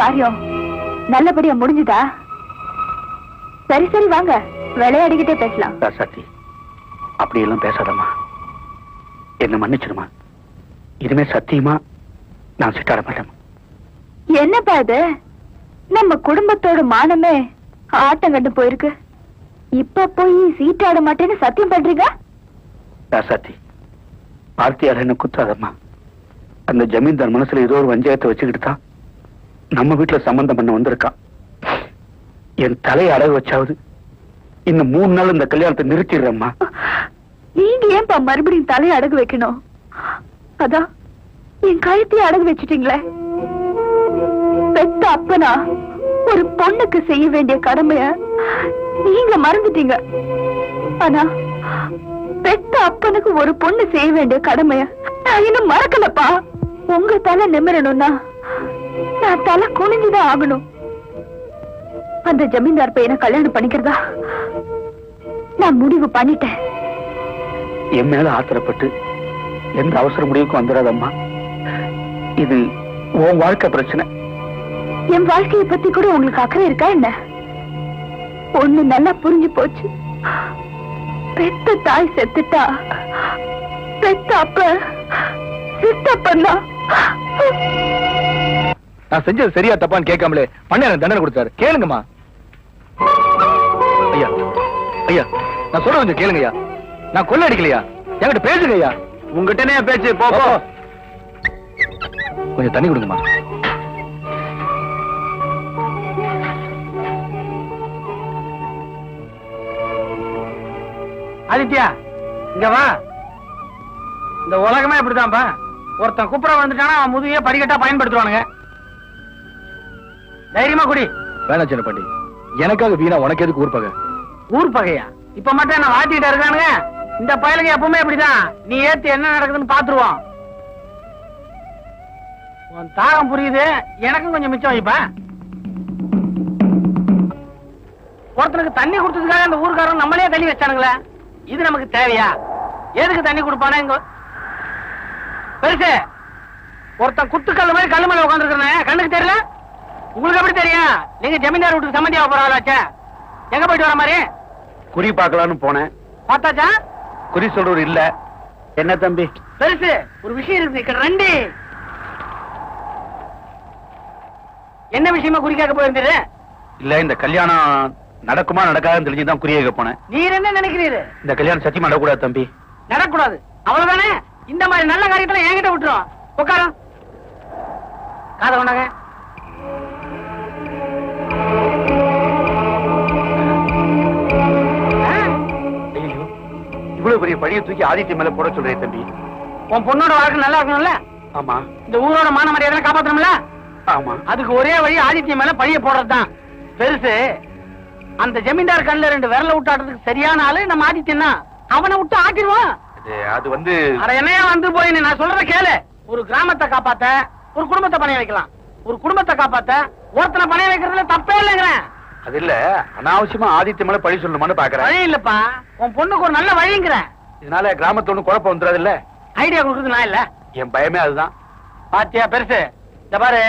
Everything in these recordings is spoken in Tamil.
காரியம். நல்லபடியா முடிஞ்சுதா? சரி சரி வாங்க. விளையாடிக்கிட்டே பேசலாம். ராசாத்தி அப்படியெல்லாம் பேசாதம்மா. என்ன மன்னிச்சிடுமா? இனிமே சத்தியமா நான் சிட்டாட மாட்டேன். என்னப்பா இது? நம்ம குடும்பத்தோட மானமே ஆட்டம் கண்டு போயிருக்கு. இப்ப போய் சீட்டாட மாட்டேன்னு சத்தியம் பண்றீங்க? ராசாத்தி பார்த்தியார் என்ன குத்தாதம்மா. அந்த ஜமீன்தார் மனசுல ஏதோ ஒரு வஞ்சாயத்தை வச்சுக்கிட்டு தான் நம்ம வீட்டுல சம்பந்தம் பண்ண வந்திருக்கான் என் தலையை அடகு வச்சாவது இன்னும் மூணு நாள் இந்த கல்யாணத்தை நிறுத்திடுறேம்மா. நீங்க ஏன்பா மறுபடியும் தலையை அடகு வைக்கணும்? அதான் என் கழுத்தையே அடகு வச்சிட்டீங்களே. பெத்த அப்பனா ஒரு பொண்ணுக்கு செய்ய வேண்டிய கடமைய நீங்க மறந்துட்டீங்க. ஆனா பெத்த அப்பனுக்கு ஒரு பொண்ணு செய்ய வேண்டிய கடமைய நான் இன்னும் மறக்கலப்பா. உங்க தலை நிமிரணும்னா நான் தலை குனிஞ்சுதான் ஆகணும். அந்த ஜமீன்தார் பையனை கல்யாணம் பண்ணிக்கிறதா? நான் முடிவு பண்ணிட்டேன். என் மேல ஆத்திரப்பட்டு எந்த அவசர முடிவுக்கும் வந்துடாதம்மா. இது உன் வாழ்க்கை பிரச்சனை. என் வாழ்க்கைய பத்தி கூட உங்களுக்கு அக்கறை இருக்கா என்ன? ஒண்ணு நல்லா புரிஞ்சு போச்சு. பெத்த தாய் செத்துட்டா பெத்த அப்ப சித்தப்பன்னா. நான் செஞ்சது சரியா தப்பான்னு கேட்காமலே பண்ண எனக்கு தண்டனை கொடுத்தாரு. கேளுங்கம்மா. ஐயா ஐயா நான் சொல்ற கொஞ்சம் கேளுங்க ஐயா நான் கொள்ள அடிக்கலையா என்கிட்ட பேசுங்க ஐயா உங்ககிட்ட பேச்சு? போ போ. கொஞ்சம் தண்ணி கொடுங்கம்மா. ஆதித்யா இங்க வா. இந்த உலகமே இப்படிதான்ப்பா ஒருத்தன் குப்புற வந்துட்டானா அவன் முதுகையே படிக்கட்டா பயன்படுத்துவானுங்க. தைரியமா குடி. வேணாம் சின்ன பாண்டி எனக்காக வீணா உனக்கு எதுக்கு ஊர்ப்பக ஊர் பகையா இப்ப மட்டும் என்ன வாட்டிட்டு இருக்கானுங்க? இந்த பயலுங்க எப்பவுமே இப்படிதான். நீ ஏத்து என்ன நடக்குதுன்னு பாத்துருவோம். உன் தாகம் புரியுது. எனக்கும் கொஞ்சம் மிச்சம் வைப்பா. ஒருத்தனுக்கு தண்ணி கொடுத்ததுக்காக அந்த ஊர்க்காரன் நம்மளே தள்ளி வச்சானுங்களே. இது நமக்கு தேவையா? எதுக்கு தண்ணி கொடுப்பானே இங்க? பெருசு ஒருத்தன் குத்துக்கல் மாதிரி கல்லு மேல உட்காந்துருக்கிறேன் கண்ணுக்கு தெரியல? உங்களுக்கு எப்படி தெரியும்? நீங்க ஜமீன்தார் வீட்டுக்கு சம்மந்தியாக போறாளாச்சா எங்க போயிட்டு வர மாதிரி? குறி பார்க்கலான்னு போனேன். பார்த்தாச்சா? குறி சொல்றவர் இல்ல. என்ன தம்பி? பெருசு ஒரு விஷயம் இருக்கு ரெண்டு. என்ன விஷயமா குறி கேட்க போயிருந்தீரு? இல்ல இந்த கல்யாணம் நடக்குமா நடக்காதுன்னு தெரிஞ்சுதான் குறி கேட்க போனேன். நீர் என்ன நினைக்கிறீரு? இந்த கல்யாணம் சத்தியமா நடக்கூடாது தம்பி. நடக்கூடாது அவ்வளவுதானே? இந்த மாதிரி நல்ல காரியத்துல என்கிட்ட விட்டுரும். உட்காரம் காதை கொண்டாங்க. இவ்வளவு பெரிய பழிய தூக்கி ஆதித்ய மேல போட சொல்றேன் தம்பி. உன் பொண்ணோட வாழ்க்கை நல்லா இருக்கணும்ல? ஆமா. இந்த ஊரோட மான மரியாதை காப்பாத்தணும்ல? ஆமா. அதுக்கு ஒரே வழி ஆதித்யம் மேல பழிய போடுறதுதான். பெருசு அந்த ஜமீன்தார் கண்ணுல ரெண்டு விரல விட்டாடுறதுக்கு சரியான ஆளு நம்ம ஆதித்யம் தான் அவனை விட்டு ஆக்கிடுவான். அது வந்து அட என்னையா வந்து போய் நான் சொல்றத கேளு. ஒரு கிராமத்தை காப்பாத்த ஒரு குடும்பத்தை பணைய வைக்கலாம். ஒரு குடும்பத்தை காப்பாத்த ஒருத்தனை பணைய வைக்கிறதுல தப்பே இல்லைங்கிறேன். அது இல்ல அனாவசியமா ஆதித்ய மேல பழி சொல்லணுமான்னு பாக்குறேன். வழி இல்லப்பா. உன் பொண்ணுக்கு ஒரு நல்ல வழிங்கிறேன் இதனால கிராமத்துல ஒண்ணும் குழப்பம் வந்துடாது இல்ல? ஐடியா கொடுக்குறது நான் இல்ல. என் பயமே அதுதான். பாத்தியா பெருசு? இந்த பாரு.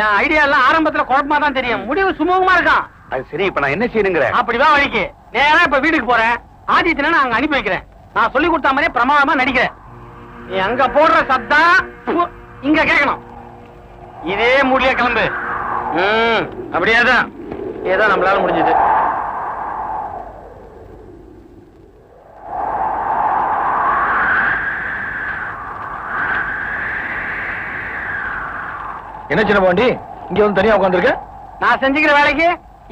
என் ஐடியா எல்லாம் ஆரம்பத்துல குழப்பமா தான் தெரியும். முடிவு சுமூகமா இருக்கான். அது சரி இப்ப நான் என்ன செய்யணுங்கிற? அப்படிதான் வழிக்கு. நேரா இப்ப வீட்டுக்கு போறேன். ஆதித்யனை நான் அங்க அனுப்பி வைக்கிறேன். நான் சொல்லி கொடுத்த மாதிரியே பிரமாதமா நடிக்கிறேன். நீ அங்க போடுற சத்தம் ப்பு, இங்க கேட்கணும். இதே முடிய கிளம்பு. ம் அப்படியேதான் ஏதோ நம்மளால முடிஞ்சது. என்ன சின்ன பாண்டி? இங்க வந்து தனியா உட்காந்துருக்க நான் செஞ்சுக்கிற வேலைக்கு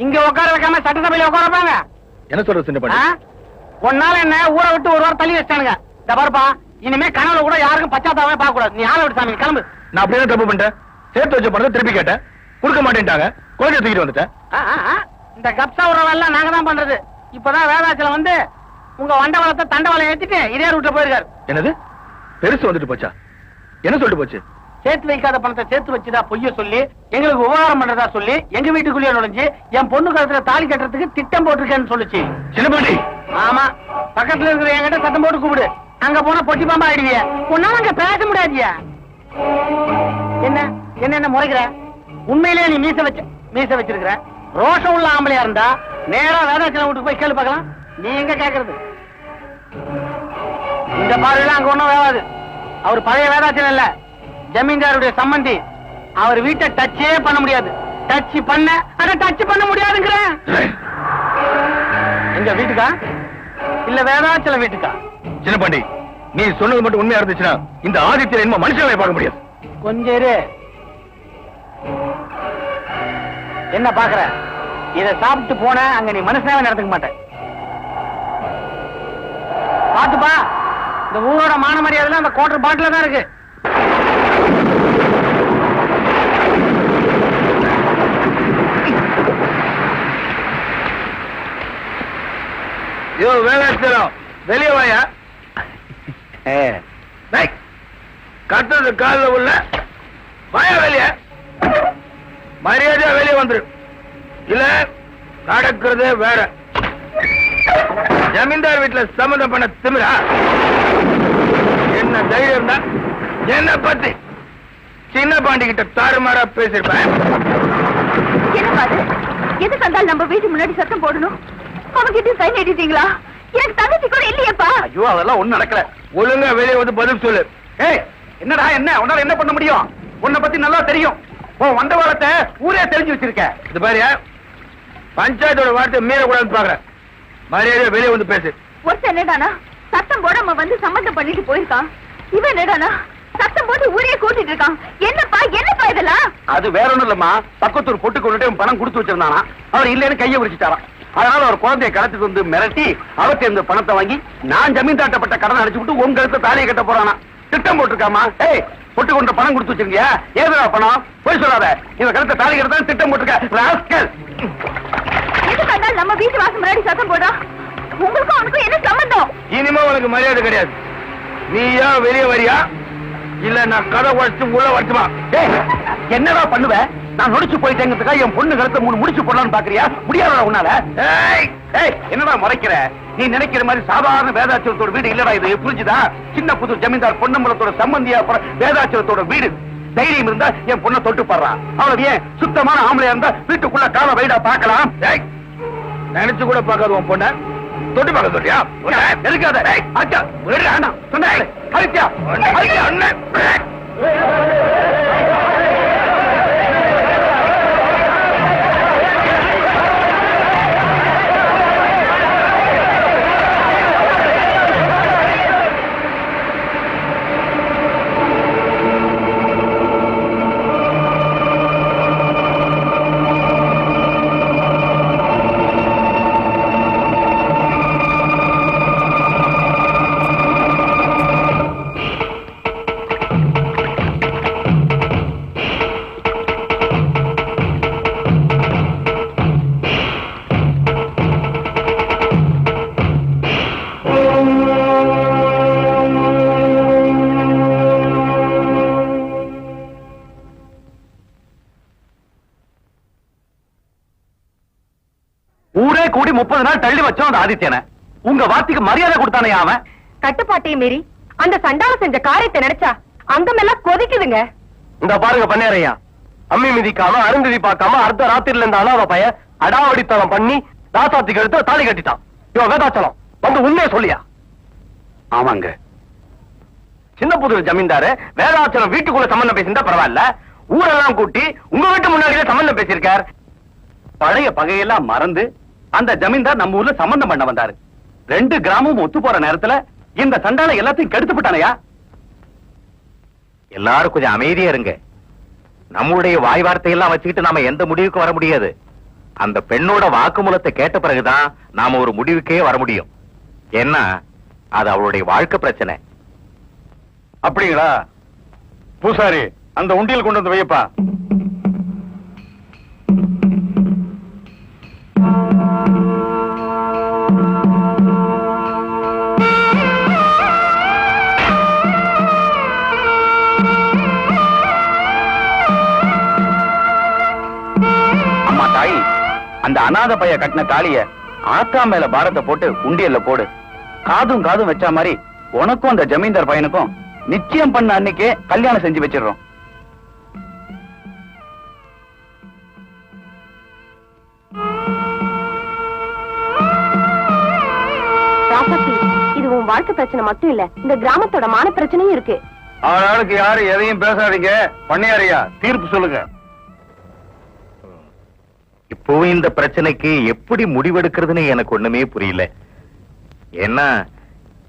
இங்க உட்கார வைக்காம சட்டசபையில உட்கார வைப்பாங்க. என்ன சொல்ற சின்ன? பாண்டி? உன்னால என்ன ஊரை விட்டு ஒரு வாரம் தள்ளி வச்சிட்டானுங்க. இந்த பாருப்பா இனிமே கனவுல கூட யாருக்கும் பச்சாத்தாவே பார்க்க கூடாது நீ ஆளை விட்டு சாமி கிளம்பு. நான் அப்படியே தப்பு பண்ணிட்டேன். சேர்த்து வச்ச பணத்தை திருப்பி கேட்டேன். கொடுக்க மாட்டேன்ட்டாங்க. குழந்தைய தூக்கிட்டு வந்துட்டேன். இந்த கப்சா உறவெல்லாம் நாங்க தான் பண்றது. இப்பதான் வேதாச்சலம் வந்து உங்க வண்டவளத்தை தண்டவாளம் ஏத்திட்டு இதே ரூட்ல போயிருக்காரு. என்னது? பெருசு வந்துட்டு போச்சா? என்ன சொல்லிட்டு போச்சு? சேர்த்து வைக்காத பணத்தை சேர்த்து வச்சுதா பொய்ய சொல்லி எங்களுக்கு உபகாரம் பண்றதா சொல்லி எங்க வீட்டுக்குள்ளேயே நுழைஞ்சு என் பொண்ணு கழுத்துல தாலி கட்டுறதுக்கு திட்டம் போட்டிருக்கேன்னு சொல்லுச்சு. சின்ன பாண்டி. ஆமா. பக்கத்துல இருக்கிற என்கிட்ட சத்தம் போட்டு கூப்பிடு. அங்க போனா பொட்டி பாம்பா ஆயிடுவிய. உன்னால அங்க பேச முடியாதியா. என்ன? என்ன என்ன முறைக்கிற? உண்மையிலேயே நீ மீச வச்சு மீச வச்சிருக்கிற? ரோஷம் உள்ள ஆம்பளையா இருந்தா நேரா வேதாச்சலம் வீட்டுக்கு போய் கேளு பார்க்கலாம். நீ எங்க கேக்குறது? இந்த பார்வையெல்லாம் அங்க ஒண்ணும் வேவாது. அவர் பழைய வேதாச்சலம் இல்ல. ஜமீன்தாருடைய சம்பந்தி. அவர் வீட்டை டச்சே பண்ண முடியாது. டச் பண்ண அத டச் பண்ண முடியாதுங்கிறேன் எங்க வீட்டுக்கா? இல்ல வேதாச்சலம் வீட்டுக்கா? சின்ன பாண்டி நீ சொன்னது மட்டும் உண்மையா இருந்துச்சுன்னா இந்த ஆதித்யன் என்ன மனுஷங்களை பார்க்க முடியாது. கொஞ்சம் என்ன பாக்குற? இத சாப்பிட்டு போன அங்க நீ மனுஷனாவே நடந்துக்க மாட்ட. பாத்துப்பா இந்த ஊரோட மான மரியாதையில அந்த குவார்டர் பாட்டில தான் இருக்கு. யோ வேலாச்சலம் வெளியே வாயா. கட்டுறது காலில் உள்ள. வாயா வெளியே. மரியாதையா வெளியே வந்துரு. இல்ல நடக்கிறது வேற. ஜமீன்தார் வீட்டுல சம்மந்தம் பண்ண திமிரா? என்ன தைரியம் தான் என்ன பத்தி சின்ன பாண்டி கிட்ட தாறுமாறா பேசிருப்பேன் எதுக்கு அந்த நம்ம வீட்டு முன்னாடி சத்தம் போடணும்? அவங்கிட்ட சைன் எழுதிட்டீங்களா? எனக்கு தங்கச்சி கூட இல்லையேப்பா. ஐயோ அதெல்லாம் ஒண்ணும் நடக்கல. ஒழுங்கா வெளியே வந்து பதில் சொல்லு. ஏய் என்னடா என்ன? உன்னால என்ன பண்ண முடியும்? உன்னை பத்தி நல்லா தெரியும். உன் வண்டவாளத்தை ஊரே தெரிஞ்சு வச்சிருக்க. இது பாரியா பஞ்சாயத்தோட வார்த்தை மீறக்கூடாதுன்னு பாக்குறேன் மரியாதையா வெளியே வந்து பேசு. ஒருத்தன் என்னடானா சத்தம் போடாம வந்து சம்மந்தம் பண்ணிட்டு போயிருக்கான்? இவன் என்னடானா சத்தம் போட்டு ஊரே கூட்டிட்டு இருக்கான். என்னப்பா என்னப்பா இதெல்லாம்? அது வேற ஒண்ணும் இல்லம்மா. பக்கத்தூர் பொட்டு கொண்டுட்டு இவன் பணம் கொடுத்து வச்சிருந்தானா. அவர் இல்லைன்னு கையை உரிச்சிட்டாராம் அதனால அவர் குழந்தைய கடத்திட்டு வந்து மிரட்டி அவர்கிட்ட இந்த பணத்தை வாங்கி நான் ஜமீன்தாட்டப்பட்ட கடன் அடிச்சு விட்டு உங்க கழுத்த தாலியை கட்ட போறானா. திட்டம் போட்டிருக்காமா ஏய் பொட்டு கொண்ட பணம் கொடுத்து வச்சிருக்கியா? ஏதுடா பணம்? போய் சொல்லாத. இவன் கழுத்த தாலி தான் திட்டம் போட்டிருக்க. ராஸ்கல். நம்ம வீட்டு வாசல் முன்னாடி சத்தம் போடுறான் உங்களுக்கும் அவனுக்கும் என்ன சம்பந்தம்? இனிமே உனக்கு மரியாதை கிடையாது. நீயா வெளியே வரியா? இல்ல நான் கதை உழைச்சு உள்ள வரட்டுமா? என்னதான் என்னடா நான் நொடிச்சு போயிட்டேங்கிறதுக்காக என் பொண்ணு கருத்தை மூணு முடிச்சு போடலாம்னு பாக்குறியா? முடியாதா உன்னால. ஏய் என்னடா முறைக்கிற? நீ நினைக்கிற மாதிரி சாதாரண வேதாச்சலத்தோட வீடு இல்லடா இது புரிஞ்சுதா? சின்ன புது ஜமீன்தார் பொன்னம்பலத்தோட சம்பந்தியா போற வேதாச்சலத்தோட வீடு. தைரியம் இருந்தா என் பொண்ணை தொட்டு பாடுறா. அவ்வளவு ஏன்? சுத்தமான ஆம்பளையா இருந்தா வீட்டுக்குள்ள கால வைடா பாக்கலாம் நினைச்சு கூட பாக்காது உன் பொண்ணை. தொட்டு பார்க்க சொல்றியா எதுக்காத அச்சா வேண்டாம் சொன்னேன். முப்பது நாள் தள்ளி வச்சோம் அந்த ஆதித்யனை. உங்க வார்த்தைக்கு மரியாதை கொடுத்தானே அவன்? கட்டுப்பாட்டையும் மீறி அந்த சண்டால செஞ்ச காரியத்தை நினைச்சா அங்கமெல்லாம் கொதிக்குதுங்க. இந்த பாருங்க பண்ணேறையா அம்மி மிதிக்காம அருந்ததி பார்க்காம அர்த்த ராத்திரில இருந்த அனாத பையன் அடாவடித்தனம் பண்ணி தாசாத்துக்கு எடுத்து தாலி கட்டிட்டான். இவன் வேதாச்சலம். வந்து உண்மையை சொல்லியா? ஆமாங்க. சின்ன புது ஜமீன்தாரு வேதாச்சலம் வீட்டுக்குள்ள சம்பந்தம் பேசியிருந்தா பரவாயில்ல. ஊரெல்லாம் கூட்டி உங்க வீட்டு முன்னாடியே சம்பந்தம் பேசியிருக்கார். பழைய பகையெல்லாம் மறந்து அந்த ஜமீன்தார் நம்ம ஊர்ல சம்பந்தம் பண்ண வந்தாரு. ரெண்டு கிராமமும் ஒத்து போற நேரத்துல இந்த சண்டால எல்லாத்தையும் கெடுத்து விட்டானயா? எல்லாரும் கொஞ்சம் அமைதியா இருங்க. நம்மளுடைய வாய் வார்த்தையெல்லாம் வச்சுக்கிட்டு நாம எந்த முடிவுக்கு வர முடியாது. அந்த பெண்ணோட வாக்குமூலத்தை கேட்ட பிறகுதான் நாம ஒரு முடிவுக்கே வர முடியும். ஏன்னா அது அவளுடைய வாழ்க்கை பிரச்சனை. அப்படிங்களா? பூசாரி அந்த உண்டியல் கொண்டு வந்து வையப்பா. அம்மா தாயி அந்த அனாதை பைய கட்டின தாலிய ஆத்தா மேல பாரத்தை போட்டு உண்டியல்ல போடு. காதும் காதும் வச்சா மாதிரி உனக்கும் அந்த ஜமீன்தார் பையனுக்கும் நிச்சயம் பண்ண அன்னைக்கே கல்யாணம் செஞ்சு வச்சிடுறோம். வாக்கு பிரச்சனை மட்டும் இல்ல இந்த கிராமத்தோட மான பிரச்சனையும் இருக்கு. ஆளாளுக்கு யாரு எதையும் பேசாதீங்க. பண்ணியாரியா தீர்ப்பு சொல்லுங்க. இப்பவும் இந்த பிரச்சனைக்கு எப்படி முடிவெடுக்கிறதுன்னு எனக்கு ஒண்ணுமே புரியல. ஏன்னா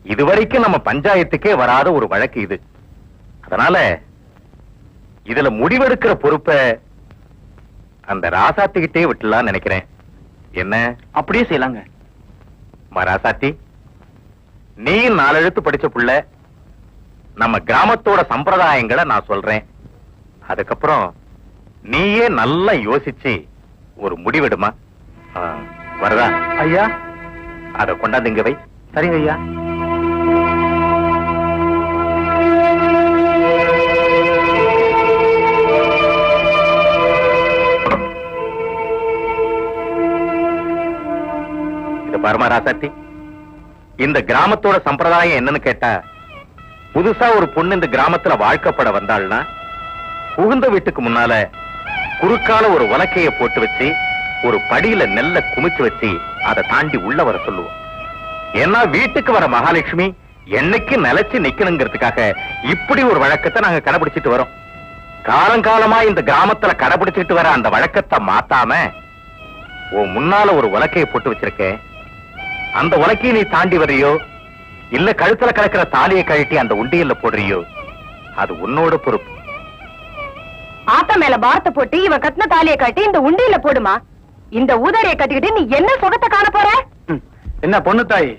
இதுவரைக்கும் நம்ம பஞ்சாயத்துக்கே வராத ஒரு வழக்கு இது. அதனால இதுல முடிவெடுக்கிற பொறுப்பை அந்த ராசாத்திக்கிட்டே விட்டுலாம் நினைக்கிறேன். என்ன? அப்படியே செய்யலாங்க. அம்மா ராசாத்தி. நீ நாலெழுத்து படிச்ச புள்ள. நம்ம கிராமத்தோட சம்பிரதாயங்களை நான் சொல்றேன். அதுக்கப்புறம் நீயே நல்லா யோசிச்சு ஒரு முடிவெடுமா? வருதா? ஐயா? அத கொண்டாந்து இங்க வை. சரிங்க ஐயா. இது பரமா ராசாத்தி. இந்த கிராமத்தோட சம்பிரதாயம் என்னன்னு கேட்டா புதுசா ஒரு பொண்ணு இந்த கிராமத்துல வாழ்க்கப்பட வந்தாள்னா புகுந்த வீட்டுக்கு முன்னால குறுக்கால ஒரு உலக்கைய போட்டு வச்சு ஒரு படியில நெல்ல குமிச்சு வச்சு அதை தாண்டி உள்ள வர சொல்லுவோம். ஏன்னா வீட்டுக்கு வர மகாலட்சுமி என்னைக்கு நிலைச்சு நிக்கணுங்கிறதுக்காக இப்படி ஒரு வழக்கத்தை நாங்க கடைபிடிச்சிட்டு வரோம். காலங்காலமா இந்த கிராமத்துல கடைபிடிச்சிட்டு வர அந்த வழக்கத்தை மாத்தாம உன் முன்னால ஒரு உலக்கைய போட்டு வச்சிருக்கேன். அந்த உலக்கையை நீ தாண்டி வர்றியோ இல்ல கழுத்துல கிடக்கிற தாலியை கழட்டி அந்த உண்டியல்ல போடுறியோ? அது உன்னோட பொறுப்பு. ஆத்தா மேல பாரத்தை போட்டு இவ கட்டின தாலியை கட்டி இந்த உண்டியில போடுமா? இந்த ஊதாரியை கட்டிக்கிட்டு நீ என்ன சுகத்தை காண போற? என்ன பொண்ணு தாய்?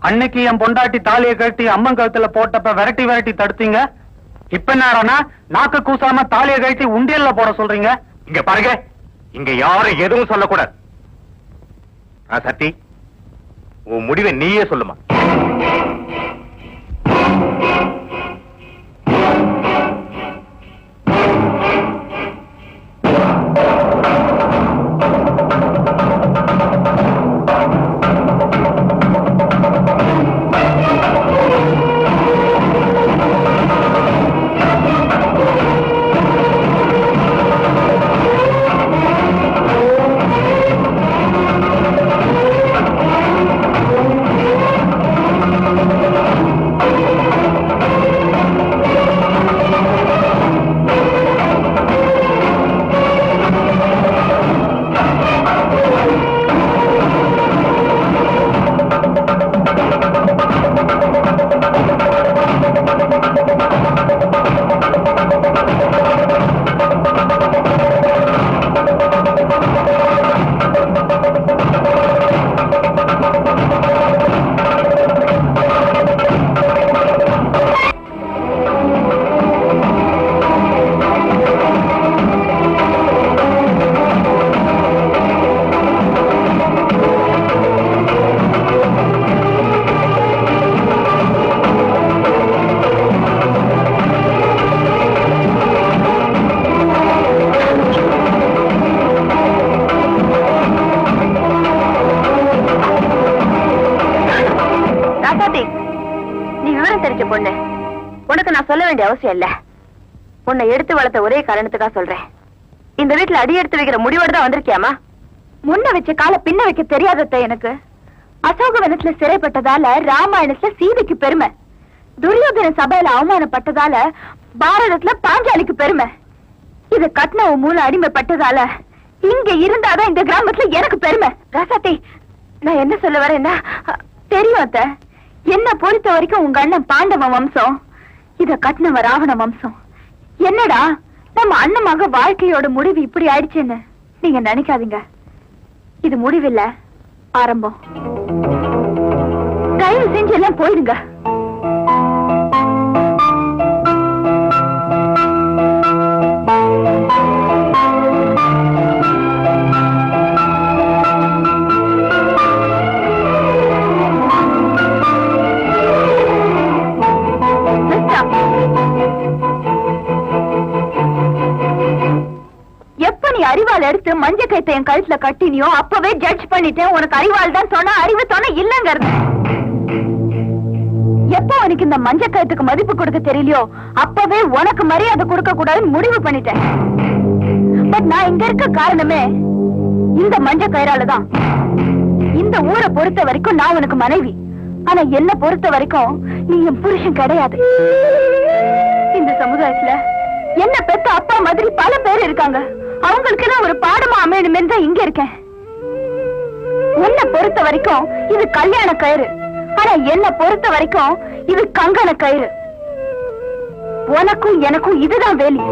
அன்னைக்கு என் பொண்டாட்டி தாலியை கட்டி அம்மன் கழுத்துல போட்டப்ப விரட்டி விரட்டி தடுத்தீங்க? இப்ப என்னடானா நாக்கு கூசாம தாலியை கட்டி உண்டியல்ல போட சொல்றீங்க? இங்க பாருங்க. இங்க யாரும் எதுவும் சொல்லக்கூடாது. ஆ, சத்தி. உன் முடிவை நீயே சொல்லுமா? நீ விவரம் தெரிஞ்ச பொண்ணு. உனக்கு நான் சொல்ல வேண்டிய அவசியம் இல்ல. உன்னை எடுத்து வளர்த்த ஒரே காரணத்துக்கா சொல்றேன். இந்த வீட்டுல அடி எடுத்து வைக்கிற முடிவோட தான் வந்திருக்கியாமா? முன்ன வச்ச கால பின்ன வைக்க தெரியாதத்த எனக்கு? அசோகவனத்துல சிறைப்பட்டதால ராமாயணத்துல சீதைக்கு பெருமை. துரியோதன சபையில அவமானப்பட்டதால பாரதத்துல பாஞ்சாலிக்கு பெருமை. இது கட்ன மூல அடிமைப்பட்டதால இங்க இருந்தாதான் இந்த கிராமத்துல எனக்கு பெருமை. ராசாத்தி நான் என்ன சொல்ல வரேன்னா தெரியும் அத்தை. என்ன பொறுத்த வரைக்கும் உங்க அண்ணன் பாண்டவ வம்சம். இத கட்டினவ ராவண வம்சம். என்னடா? நம்ம அண்ணமாக வாழ்க்கையோட முடிவு இப்படி ஆயிடுச்சுன்னு நீங்க நினைக்காதீங்க. இது முடிவில்ல. ஆரம்பம். தயவு செஞ்சு எல்லாம் போயிடுங்க. நீ எடுத்து மஞ்ச கைத்த என் கழுத்துல கட்டினியோ அப்பவே ஜட்ஜ் பண்ணிட்டேன். உனக்கு அறிவால் தான் சொன்ன அறிவு சொன்ன இல்லங்கிறது. எப்ப உனக்கு இந்த மஞ்ச கயத்துக்கு மதிப்பு கொடுக்க தெரியலையோ அப்பவே உனக்கு மரியாதை கொடுக்க கூடாதுன்னு முடிவு பண்ணிட்டேன். பட் நான் இங்க இருக்க காரணமே இந்த மஞ்ச கயிறால தான். இந்த ஊரை பொறுத்த வரைக்கும் நான் உனக்கு மனைவி. ஆனா என்ன பொறுத்த வரைக்கும் நீ என் புருஷன் கிடையாது. இந்த சமுதாயத்துல என்ன பெத்த அப்பா மாதிரி பல பேர் இருக்காங்க. அவங்களுக்கு எல்லாம் ஒரு பாடமா அமையணுமே தான் இங்க இருக்கேன். என்ன பொறுத்த வரைக்கும் இது கல்யாண கயிறு. ஆனா என்ன பொறுத்த வரைக்கும் இது கங்கண கயிறு. உனக்கும் எனக்கும் இதுதான் வேலி.